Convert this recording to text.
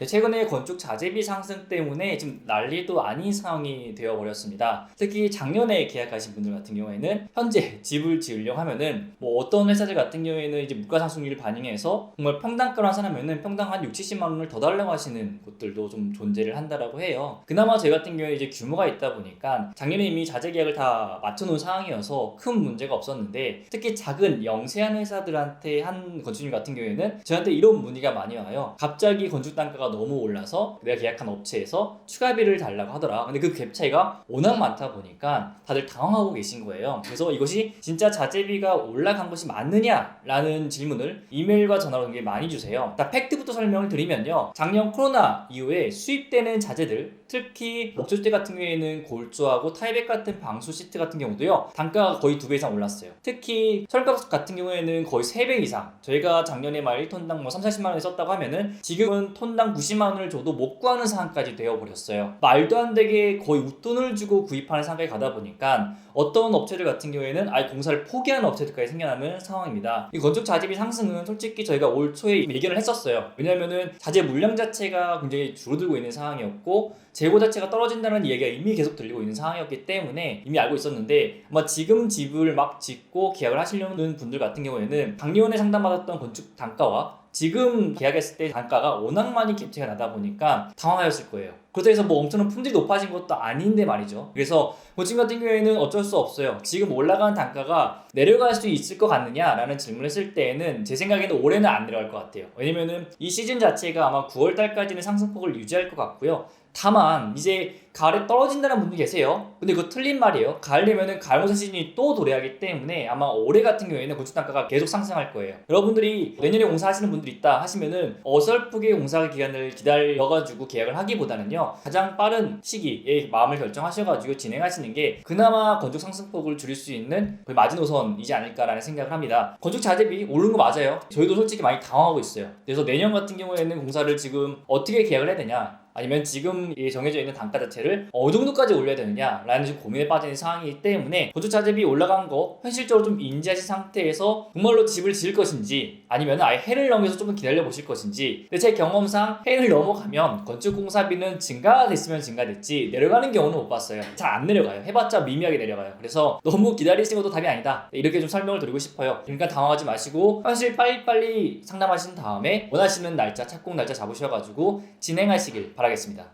네, 최근에 건축 자재비 상승 때문에 지금 난리도 아닌 상황이 되어 버렸습니다. 특히 작년에 계약하신 분들 같은 경우에는 현재 집을 지으려고 하면은 뭐 어떤 회사들 같은 경우에는 이제 물가 상승률을 반영해서 정말 평당가로 하산하면은 평당 한 6, 70만 원을 더 달라고 하시는 곳들도 좀 존재를 한다라고 해요. 그나마 저희 같은 경우에 이제 규모가 있다 보니까 작년에 이미 자재 계약을 다 맞춰놓은 상황이어서 큰 문제가 없었는데 특히 작은 영세한 회사들한테 한 건축님 같은 경우에는 저한테 이런 문의가 많이 와요. 갑자기 건축 단가가 너무 올라서 내가 계약한 업체에서 추가비를 달라고 하더라. 근데 그 갭 차이가 워낙 많다 보니까 다들 당황하고 계신 거예요. 그래서 이것이 진짜 자재비가 올라간 것이 맞느냐라는 질문을 이메일과 전화로 굉장히 많이 주세요. 자, 팩트부터 설명을 드리면요. 작년 코로나 이후에 수입되는 자재들, 특히 목조대 같은 경우에는 골조하고 타이백 같은 방수 시트 같은 경우도요. 단가가 거의 두 배 이상 올랐어요. 특히 철가스 같은 경우에는 거의 세 배 이상. 저희가 작년에 말 1톤당 뭐 3, 40만 원에 썼다고 하면은 지금은 톤당 90만 원을 줘도 못 구하는 상황까지 되어 버렸어요. 말도 안 되게 거의 웃돈을 주고 구입하는 상황까지 가다 보니까 어떤 업체들 같은 경우에는 아예 공사를 포기하는 업체들까지 생겨나는 상황입니다. 이 건축 자재비 상승은 솔직히 저희가 올 초에 예견을 했었어요. 왜냐면은 자재 물량 자체가 굉장히 줄어들고 있는 상황이었고 재고 자체가 떨어진다는 얘기가 이미 계속 들리고 있는 상황이었기 때문에 이미 알고 있었는데 아마 지금 집을 막 짓고 계약을 하시려는 분들 같은 경우에는 작년에 상담받았던 건축 단가와 지금 계약했을 때 단가가 워낙 많이 갭차가 나다 보니까 당황하였을 거예요. 그렇다고 해서 뭐 엄청난 품질이 높아진 것도 아닌데 말이죠. 그래서 뭐 지금 같은 경우에는 어쩔 수 없어요. 지금 올라가는 단가가 내려갈 수 있을 것 같느냐라는 질문을 했을 때에는 제 생각에는 올해는 안 내려갈 것 같아요. 왜냐면은 이 시즌 자체가 아마 9월 달까지는 상승폭을 유지할 것 같고요. 다만 이제 가을에 떨어진다는 분도 계세요. 근데 그거 틀린 말이에요. 가을 되면은 가을 공사 시즌이 또 도래하기 때문에 아마 올해 같은 경우에는 건축 단가가 계속 상승할 거예요. 여러분들이 내년에 공사하시는 분들 있다 하시면은 어설프게 공사 기간을 기다려가지고 계약을 하기보다는요 가장 빠른 시기에 마음을 결정하셔가지고 진행하시는 게 그나마 건축 상승폭을 줄일 수 있는 거의 마지노선이지 않을까라는 생각을 합니다. 건축 자재비 오르는 거 맞아요. 저희도 솔직히 많이 당황하고 있어요. 그래서 내년 같은 경우에는 공사를 지금 어떻게 계약을 해야 되냐 아니면 지금 이 정해져 있는 단가 자체를 어느 정도까지 올려야 되느냐라는 고민에 빠진 상황이기 때문에 건축자재비 올라간 거 현실적으로 좀 인지하신 상태에서 정말로 집을 지을 것인지 아니면 아예 해를 넘겨서 좀더 기다려 보실 것인지 근데 제 경험상 해를 넘어가면 건축공사비는 증가됐으면 증가됐지 내려가는 경우는 못 봤어요. 잘 안 내려가요. 해봤자 미미하게 내려가요. 그래서 너무 기다리시는 것도 답이 아니다. 이렇게 좀 설명을 드리고 싶어요. 그러니까 당황하지 마시고 사실 빨리빨리 상담하신 다음에 원하시는 날짜 착공 날짜 잡으셔가지고 진행하시길 바라겠습니다